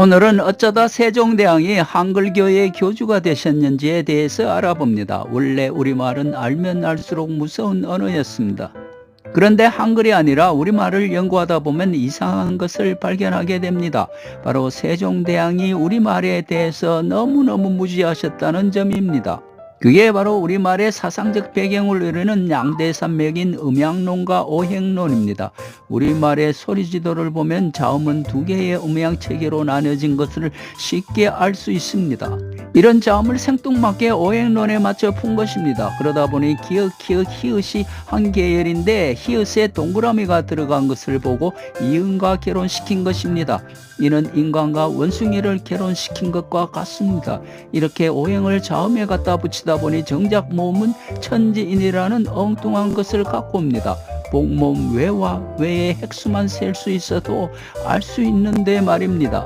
오늘은 어쩌다 세종대왕이 한글교의 교주가 되셨는지에 대해서 알아봅니다. 원래 우리말은 알면 알수록 무서운 언어였습니다. 그런데 한글이 아니라 우리말을 연구하다 보면 이상한 것을 발견하게 됩니다. 바로 세종대왕이 우리말에 대해서 너무너무 무지하셨다는 점입니다. 그게 바로 우리말의 사상적 배경을 이루는 양대산맥인 음양론과 오행론입니다. 우리말의 소리지도를 보면 자음은 두 개의 음양 체계로 나뉘어진 것을 쉽게 알 수 있습니다. 이런 자음을 생뚱맞게 오행론에 맞춰 푼 것입니다. 그러다 보니 기역, 기역, 히읗이 한 계열인데 히읗에 동그라미가 들어간 것을 보고 이응과 결혼시킨 것입니다. 이는 인간과 원숭이를 결혼시킨 것과 같습니다. 이렇게 오행을 자음에 갖다 붙이다 보니 정작 몸은 천지인이라는 엉뚱한 것을 갖고 옵니다. 복몸 외와 외의 핵수만 셀 수 있어도 알 수 있는데 말입니다.